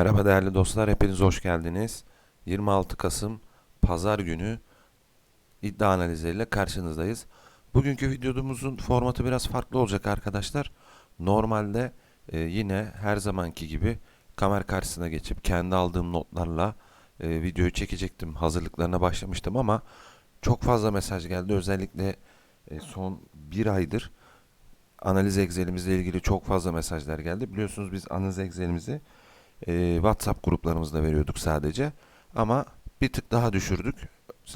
Merhaba değerli dostlar, hepiniz hoş geldiniz. 26 Kasım Pazar günü iddia analizleriyle karşınızdayız. Bugünkü videomuzun formatı biraz farklı olacak arkadaşlar. Normalde e, yine her zamanki gibi kamera karşısına geçip kendi aldığım notlarla e, videoyu çekecektim. Hazırlıklarına başlamıştım ama çok fazla mesaj geldi. Özellikle e, son bir aydır analiz Excel'imizle ilgili çok fazla mesajlar geldi. Biliyorsunuz biz analiz Excel'imizi e, WhatsApp gruplarımızda veriyorduk sadece. Ama bir tık daha düşürdük.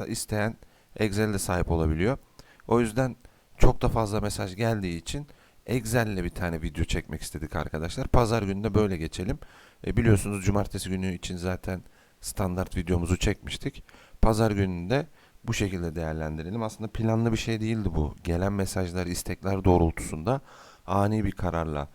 İsteyen Excel'de sahip olabiliyor. O yüzden çok da fazla mesaj geldiği için Excel'le bir tane video çekmek istedik arkadaşlar. Pazar günü de böyle geçelim. E, biliyorsunuz cumartesi günü için zaten standart videomuzu çekmiştik. Pazar gününde bu şekilde değerlendirelim. Aslında planlı bir şey değildi bu. Gelen mesajlar, istekler doğrultusunda ani bir kararla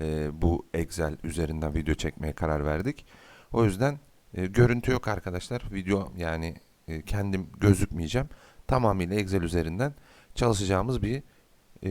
e, bu Excel üzerinden video çekmeye karar verdik. O yüzden e, görüntü yok arkadaşlar. Video yani e, kendim gözükmeyeceğim. Tamamıyla Excel üzerinden çalışacağımız bir e,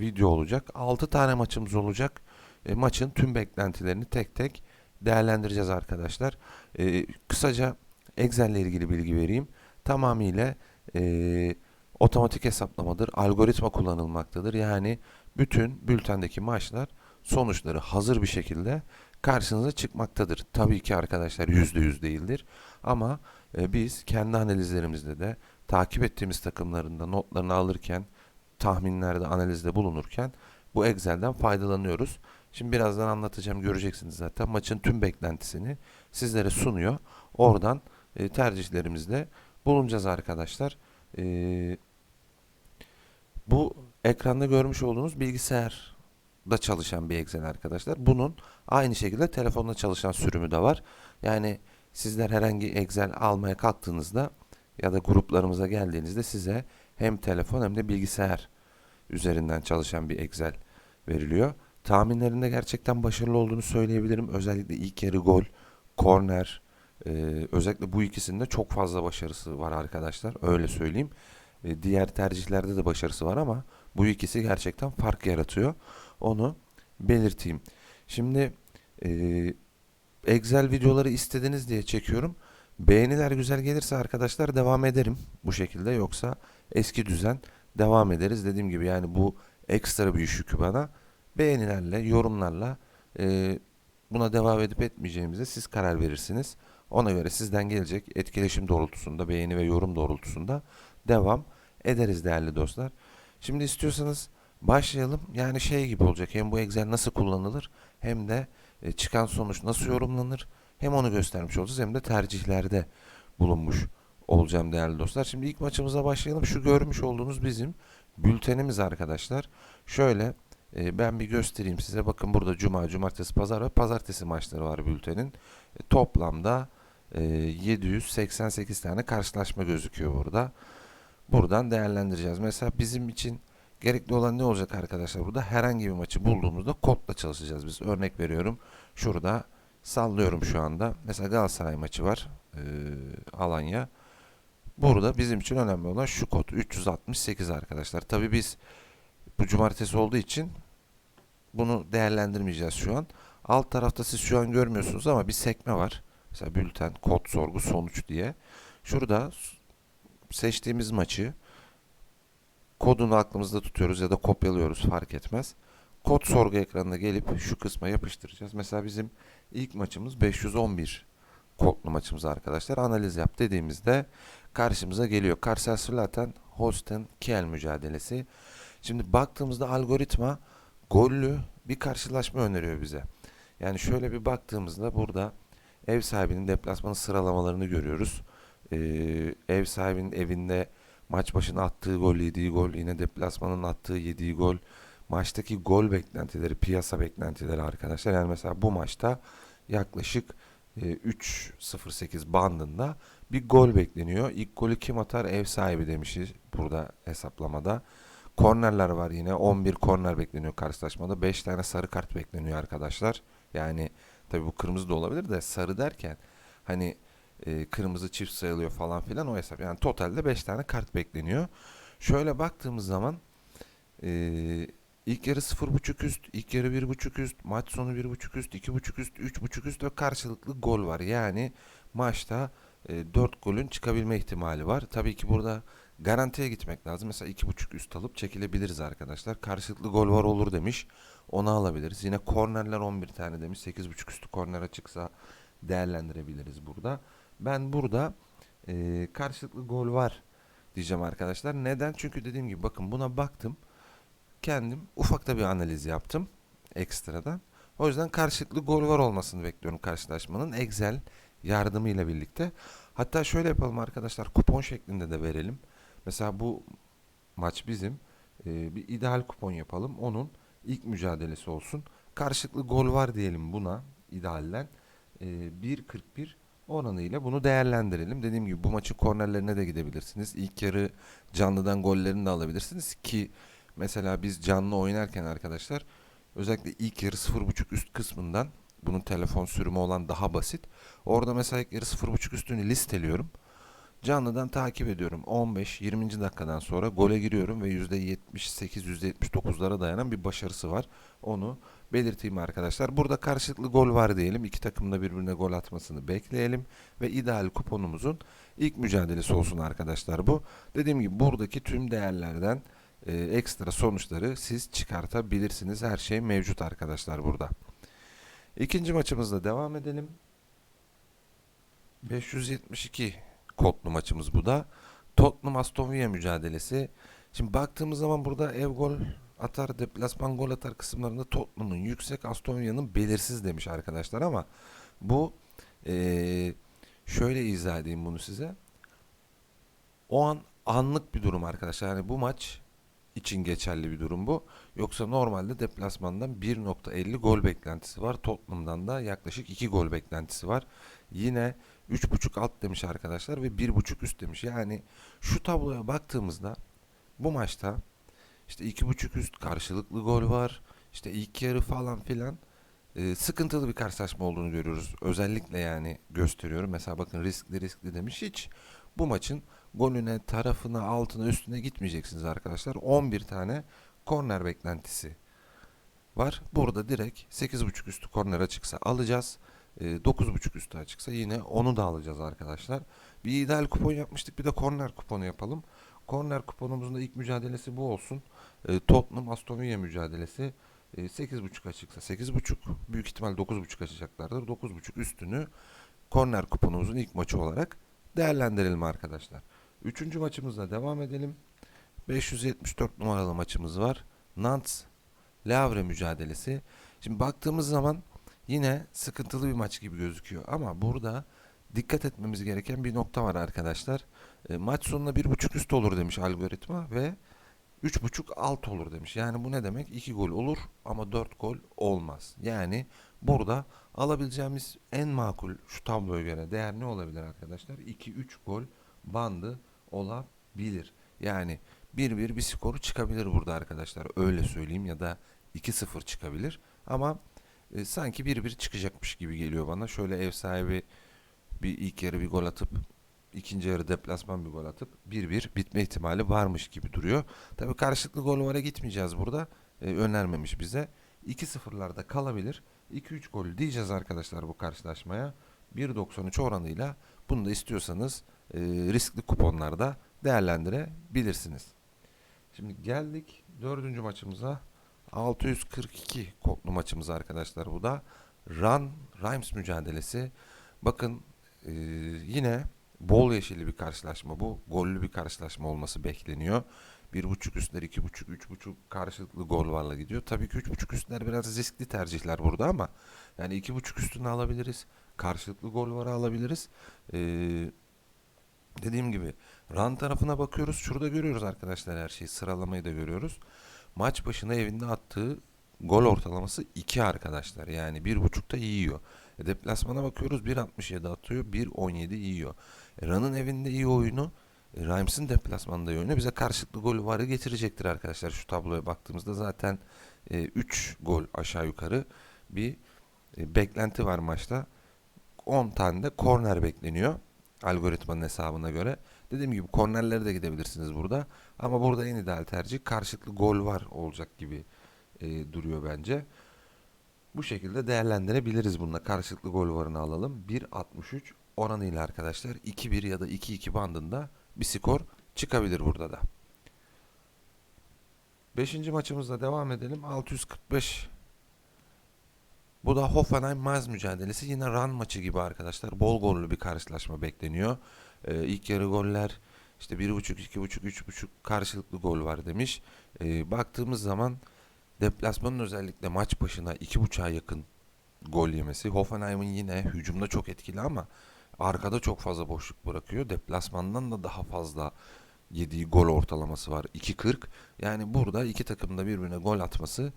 video olacak. 6 tane maçımız olacak. E, maçın tüm beklentilerini tek tek değerlendireceğiz arkadaşlar. E, kısaca Excel ile ilgili bilgi vereyim. Tamamıyla e, otomatik hesaplamadır. Algoritma kullanılmaktadır. Yani bütün bültendeki maçlar sonuçları hazır bir şekilde karşınıza çıkmaktadır. Tabii ki arkadaşlar yüzde yüz değildir. Ama e, biz kendi analizlerimizde de takip ettiğimiz takımlarında notlarını alırken, tahminlerde, analizde bulunurken bu Excel'den faydalanıyoruz. Şimdi birazdan anlatacağım, göreceksiniz zaten. Maçın tüm beklentisini sizlere sunuyor. Oradan e, tercihlerimizde bulunacağız arkadaşlar. E, bu ekranda görmüş olduğunuz bilgisayar da çalışan bir Excel arkadaşlar. Bunun aynı şekilde telefonda çalışan sürümü de var. Yani sizler herhangi Excel almaya kalktığınızda ya da gruplarımıza geldiğinizde size hem telefon hem de bilgisayar üzerinden çalışan bir Excel veriliyor. Tahminlerinde gerçekten başarılı olduğunu söyleyebilirim. Özellikle ilk yarı gol, korner, e, özellikle bu ikisinde çok fazla başarısı var arkadaşlar. Öyle söyleyeyim. E, diğer tercihlerde de başarısı var ama bu ikisi gerçekten fark yaratıyor. Onu belirteyim. Şimdi e, Excel videoları istediniz diye çekiyorum. Beğeniler güzel gelirse arkadaşlar devam ederim bu şekilde. Yoksa eski düzen devam ederiz. Dediğim gibi yani bu ekstra bir yükü bana. Beğenilerle, yorumlarla e, buna devam edip etmeyeceğimize siz karar verirsiniz. Ona göre sizden gelecek etkileşim doğrultusunda, beğeni ve yorum doğrultusunda devam ederiz değerli dostlar. Şimdi istiyorsanız başlayalım. Yani şey gibi olacak. Hem bu Excel nasıl kullanılır hem de e, çıkan sonuç nasıl yorumlanır hem onu göstermiş olacağız hem de tercihlerde bulunmuş olacağım değerli dostlar. Şimdi ilk maçımıza başlayalım. Şu görmüş olduğunuz bizim bültenimiz arkadaşlar. Şöyle e, ben bir göstereyim size. Bakın burada cuma, cumartesi, pazar ve pazartesi maçları var bültenin. E, toplamda e, 788 tane karşılaşma gözüküyor burada. Buradan değerlendireceğiz. Mesela bizim için gerekli olan ne olacak arkadaşlar? Burada herhangi bir maçı bulduğumuzda kodla çalışacağız biz. Örnek veriyorum. Şurada sallıyorum şu anda. Mesela Galatasaray maçı var. E, Alanya. Burada bizim için önemli olan şu kod 368 arkadaşlar. Tabi biz bu cumartesi olduğu için bunu değerlendirmeyeceğiz şu an. Alt tarafta siz şu an görmüyorsunuz ama bir sekme var. Mesela bülten, kod sorgu, sonuç diye. Şurada seçtiğimiz maçı kodunu aklımızda tutuyoruz ya da kopyalıyoruz fark etmez. Kod sorgu ekranına gelip şu kısma yapıştıracağız. Mesela bizim ilk maçımız 511 kodlu maçımız arkadaşlar. Analiz yap dediğimizde karşımıza geliyor. Karşılaştırılan Holstein Kiel mücadelesi. Şimdi baktığımızda algoritma gollü bir karşılaşma öneriyor bize. Yani şöyle bir baktığımızda burada ev sahibinin deplasmanı sıralamalarını görüyoruz. Ee, ev sahibinin evinde maç başına attığı gol, yediği gol, yine deplasmanın attığı yediği gol, maçtaki gol beklentileri, piyasa beklentileri arkadaşlar. Yani mesela bu maçta yaklaşık e, 3.08 bandında bir gol bekleniyor. İlk golü kim atar? Ev sahibi demişiz burada hesaplamada. Kornerler var yine. 11 korner bekleniyor karşılaşmada. 5 tane sarı kart bekleniyor arkadaşlar. Yani tabii bu kırmızı da olabilir de sarı derken hani e, kırmızı çift sayılıyor falan filan o hesap. Yani totalde 5 tane kart bekleniyor. Şöyle baktığımız zaman e, İlk yarı 0.5 üst, ilk yarı 1.5 üst, maç sonu 1.5 üst, 2.5 üst, 3.5 üst ve karşılıklı gol var. Yani maçta e, 4 golün çıkabilme ihtimali var. Tabii ki burada garantiye gitmek lazım. Mesela 2.5 üst alıp çekilebiliriz arkadaşlar. Karşılıklı gol var olur demiş. Onu alabiliriz. Yine kornerler 11 tane demiş. 8.5 üstü kornere çıksa değerlendirebiliriz burada. Ben burada e, karşılıklı gol var diyeceğim arkadaşlar. Neden? Çünkü dediğim gibi bakın buna baktım. Kendim ufakta bir analiz yaptım ekstradan. O yüzden karşılıklı gol var olmasını bekliyorum karşılaşmanın. Excel yardımıyla birlikte. Hatta şöyle yapalım arkadaşlar. Kupon şeklinde de verelim. Mesela bu maç bizim. Ee, bir ideal kupon yapalım. Onun ilk mücadelesi olsun. Karşılıklı gol var diyelim buna idealden. Ee, 1.41 oranıyla bunu değerlendirelim. Dediğim gibi bu maçın kornerlerine de gidebilirsiniz. İlk yarı canlıdan gollerini de alabilirsiniz ki mesela biz canlı oynarken arkadaşlar özellikle ilk yarı 0.5 üst kısmından bunun telefon sürümü olan daha basit. Orada mesela ilk yarı 0.5 üstünü listeliyorum. Canlıdan takip ediyorum. 15-20. dakikadan sonra gole giriyorum ve %78-%79'lara dayanan bir başarısı var. Onu belirteyim arkadaşlar. Burada karşılıklı gol var diyelim. İki takım da birbirine gol atmasını bekleyelim. Ve ideal kuponumuzun ilk mücadelesi olsun arkadaşlar bu. Dediğim gibi buradaki tüm değerlerden e, ekstra sonuçları siz çıkartabilirsiniz. Her şey mevcut arkadaşlar burada. İkinci maçımızla devam edelim. 572 kodlu maçımız bu da. Tottenham Aston Villa mücadelesi. Şimdi baktığımız zaman burada ev gol atar, deplasman gol atar kısımlarında Tottenham'ın yüksek, Aston Villa'nın belirsiz demiş arkadaşlar ama bu eee, şöyle izah edeyim bunu size. O an anlık bir durum arkadaşlar. Yani bu maç için geçerli bir durum bu. Yoksa normalde deplasmandan 1.50 gol beklentisi var. Tottenham'dan da yaklaşık 2 gol beklentisi var. Yine 3.5 alt demiş arkadaşlar ve 1.5 üst demiş. Yani şu tabloya baktığımızda bu maçta işte 2.5 üst karşılıklı gol var. İşte ilk yarı falan filan e, sıkıntılı bir karşılaşma olduğunu görüyoruz. Özellikle yani gösteriyorum. Mesela bakın riskli riskli demiş. Hiç bu maçın golüne, tarafına, altına, üstüne gitmeyeceksiniz arkadaşlar. 11 tane korner beklentisi var. Burada direkt 8.5 üstü korner açıksa alacağız. E, 9.5 üstü açıksa yine onu da alacağız arkadaşlar. Bir ideal kupon yapmıştık. Bir de korner kuponu yapalım. Korner kuponumuzun da ilk mücadelesi bu olsun. E, Tottenham Aston Villa mücadelesi. E, 8.5 açıksa 8.5 büyük ihtimal 9.5 açacaklardır. 9.5 üstünü korner kuponumuzun ilk maçı olarak değerlendirelim arkadaşlar. Üçüncü maçımızla devam edelim. 574 numaralı maçımız var. Nantes Lavre mücadelesi. Şimdi baktığımız zaman yine sıkıntılı bir maç gibi gözüküyor ama burada dikkat etmemiz gereken bir nokta var arkadaşlar. E, maç sonuna bir buçuk üst olur demiş algoritma ve üç buçuk alt olur demiş. Yani bu ne demek? 2 gol olur ama 4 gol olmaz. Yani burada alabileceğimiz en makul şu tabloya göre değer ne olabilir arkadaşlar? 2-3 gol bandı olabilir. Yani 1-1 bir skoru çıkabilir burada arkadaşlar. Öyle söyleyeyim ya da 2-0 çıkabilir. Ama e, sanki 1-1 çıkacakmış gibi geliyor bana. Şöyle ev sahibi bir ilk yarı bir gol atıp ikinci yarı deplasman bir gol atıp 1-1 bitme ihtimali varmış gibi duruyor. Tabii karşılıklı gol vara gitmeyeceğiz burada. E, önermemiş bize. 2-0'larda kalabilir. 2-3 gol diyeceğiz arkadaşlar bu karşılaşmaya. 1.93 oranıyla bunu da istiyorsanız e, riskli kuponlarda değerlendirebilirsiniz. Şimdi geldik dördüncü maçımıza. 642 kodlu maçımız arkadaşlar bu da. Run Rhymes mücadelesi. Bakın e, yine bol yeşilli bir karşılaşma bu. Gollü bir karşılaşma olması bekleniyor. 1.5 üstler, 2.5, 3.5 karşılıklı gol varla gidiyor. Tabii ki 3.5 üstler biraz riskli tercihler burada ama yani 2.5 üstünü alabiliriz. Karşılıklı gol var alabiliriz. Ee, dediğim gibi run tarafına bakıyoruz. Şurada görüyoruz arkadaşlar her şeyi. Sıralamayı da görüyoruz. Maç başına evinde attığı gol ortalaması 2 arkadaşlar. Yani 1.5'ta yiyor. E, deplasmana bakıyoruz 1.67 atıyor, 1.17 yiyor. E, Run'ın evinde iyi oyunu, e, Rhymes'ın deplasmanda iyi oyunu bize karşılıklı gol varı getirecektir arkadaşlar. Şu tabloya baktığımızda zaten 3 gol aşağı yukarı bir e, beklenti var maçta. 10 tane de korner bekleniyor algoritmanın hesabına göre. Dediğim gibi kornerlere de gidebilirsiniz burada. Ama burada en ideal tercih karşılıklı gol var olacak gibi e, duruyor bence. Bu şekilde değerlendirebiliriz bununla. Karşılıklı gol varını alalım. 1.63 oranıyla arkadaşlar 2-1 ya da 2-2 bandında bir skor çıkabilir burada da. Beşinci maçımızda devam edelim. 645 bu da Hoffenheim-Mainz mücadelesi. Yine run maçı gibi arkadaşlar. Bol gollü bir karşılaşma bekleniyor. Ee, ilk yarı goller işte 1.5, 2.5, 3.5 karşılıklı gol var demiş. Ee, baktığımız zaman deplasmanın özellikle maç başına 2.5'a yakın gol yemesi. Hoffenheim'in yine hücumda çok etkili ama arkada çok fazla boşluk bırakıyor. Deplasmandan da daha fazla yediği gol ortalaması var. 2.40. Yani burada iki takım da birbirine gol atması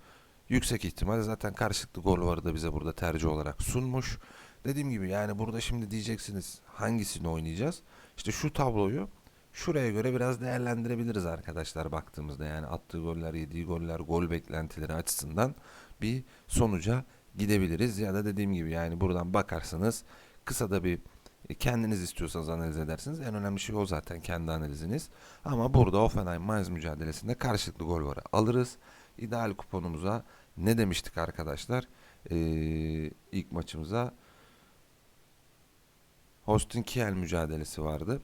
yüksek ihtimal. Zaten karşılıklı gol varı da bize burada tercih olarak sunmuş. Dediğim gibi yani burada şimdi diyeceksiniz hangisini oynayacağız? İşte şu tabloyu şuraya göre biraz değerlendirebiliriz arkadaşlar baktığımızda. Yani attığı goller, yediği goller, gol beklentileri açısından bir sonuca gidebiliriz. Ya da dediğim gibi yani buradan bakarsanız kısa da bir kendiniz istiyorsanız analiz edersiniz. En önemli şey o zaten kendi analiziniz. Ama burada Offenheim Mainz mücadelesinde karşılıklı gol varı alırız. İdeal kuponumuza ne demiştik arkadaşlar? Ee, ilk maçımıza Hostin Kiel mücadelesi vardı.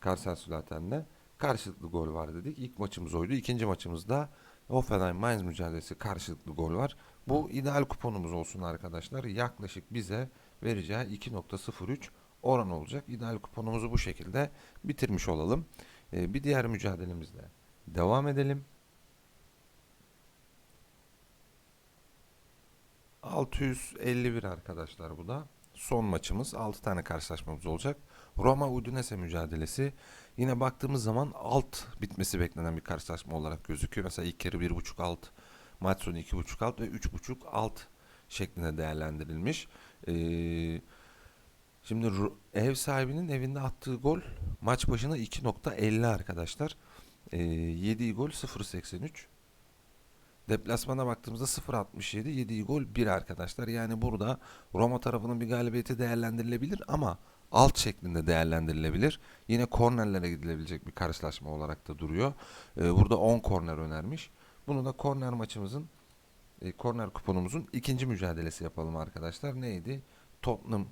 Karsel Sulaten'de. Karşılıklı gol var dedik. İlk maçımız oydu. İkinci maçımızda Hoffenheim Mainz mücadelesi karşılıklı gol var. Bu ideal kuponumuz olsun arkadaşlar. Yaklaşık bize vereceği 2.03 oran olacak. İdeal kuponumuzu bu şekilde bitirmiş olalım. Ee, bir diğer mücadelemizde devam edelim. 651 arkadaşlar bu da. Son maçımız 6 tane karşılaşmamız olacak. Roma Udinese mücadelesi. Yine baktığımız zaman alt bitmesi beklenen bir karşılaşma olarak gözüküyor. Mesela ilk yarı 1.5 alt, maç sonu 2.5 alt ve 3.5 alt şeklinde değerlendirilmiş. Ee, şimdi ev sahibinin evinde attığı gol maç başına 2.50 arkadaşlar. Ee, yediği gol 0.83. Deplasmana baktığımızda 0.67 yediği gol 1 arkadaşlar. Yani burada Roma tarafının bir galibiyeti değerlendirilebilir ama alt şeklinde değerlendirilebilir. Yine kornerlere gidilebilecek bir karşılaşma olarak da duruyor. Ee, burada 10 korner önermiş. Bunu da korner maçımızın e, korner kuponumuzun ikinci mücadelesi yapalım arkadaşlar. Neydi? Tottenham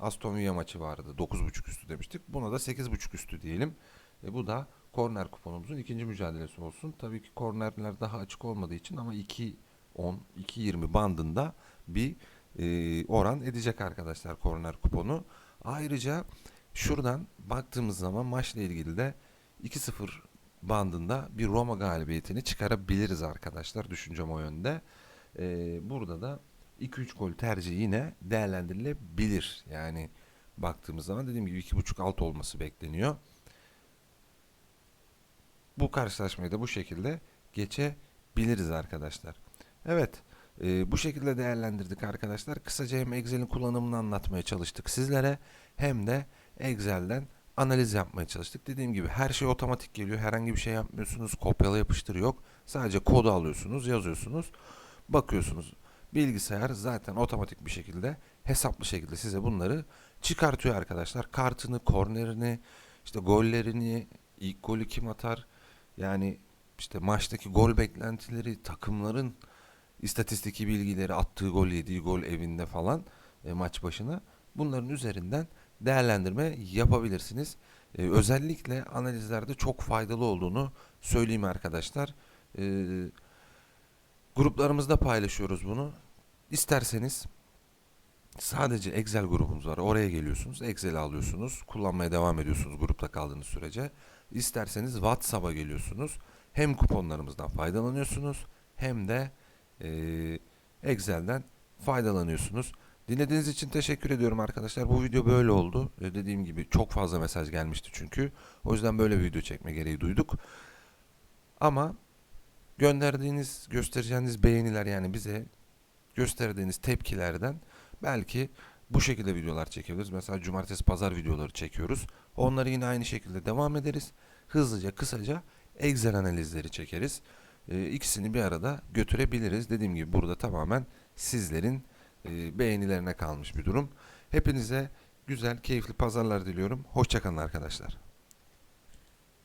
Aston Villa maçı vardı. 9.5 üstü demiştik. Buna da 8.5 üstü diyelim. E, bu da korner kuponumuzun ikinci mücadelesi olsun. Tabii ki kornerler daha açık olmadığı için ama 2.10, 2.20 bandında bir e, oran edecek arkadaşlar korner kuponu. Ayrıca şuradan baktığımız zaman maçla ilgili de 2-0 bandında bir Roma galibiyetini çıkarabiliriz arkadaşlar. Düşüncem o yönde. E, burada da 2-3 gol tercihi yine değerlendirilebilir. Yani baktığımız zaman dediğim gibi 2.5 alt olması bekleniyor. Bu karşılaşmayı da bu şekilde geçebiliriz arkadaşlar. Evet, e, bu şekilde değerlendirdik arkadaşlar. Kısaca hem Excel'in kullanımını anlatmaya çalıştık sizlere hem de Excel'den analiz yapmaya çalıştık. Dediğim gibi her şey otomatik geliyor. Herhangi bir şey yapmıyorsunuz. Kopyala yapıştır yok. Sadece kodu alıyorsunuz, yazıyorsunuz, bakıyorsunuz. Bilgisayar zaten otomatik bir şekilde hesaplı şekilde size bunları çıkartıyor arkadaşlar. Kartını, kornerini, işte gollerini, ilk golü kim atar, yani işte maçtaki gol beklentileri, takımların istatistiki bilgileri, attığı gol, yediği gol evinde falan e, maç başına bunların üzerinden değerlendirme yapabilirsiniz. E, özellikle analizlerde çok faydalı olduğunu söyleyeyim arkadaşlar. E, gruplarımızda paylaşıyoruz bunu. İsterseniz sadece Excel grubumuz var. Oraya geliyorsunuz. Excel'i alıyorsunuz. Kullanmaya devam ediyorsunuz grupta kaldığınız sürece. İsterseniz WhatsApp'a geliyorsunuz. Hem kuponlarımızdan faydalanıyorsunuz hem de e, Excel'den faydalanıyorsunuz. Dinlediğiniz için teşekkür ediyorum arkadaşlar. Bu video böyle oldu. E, dediğim gibi çok fazla mesaj gelmişti çünkü. O yüzden böyle bir video çekme gereği duyduk. Ama gönderdiğiniz, göstereceğiniz beğeniler yani bize gösterdiğiniz tepkilerden belki bu şekilde videolar çekebiliriz. Mesela cumartesi pazar videoları çekiyoruz. Onları yine aynı şekilde devam ederiz. Hızlıca kısaca Excel analizleri çekeriz. Ee, ikisini bir arada götürebiliriz. Dediğim gibi burada tamamen sizlerin e, beğenilerine kalmış bir durum. Hepinize güzel, keyifli pazarlar diliyorum. Hoşçakalın arkadaşlar.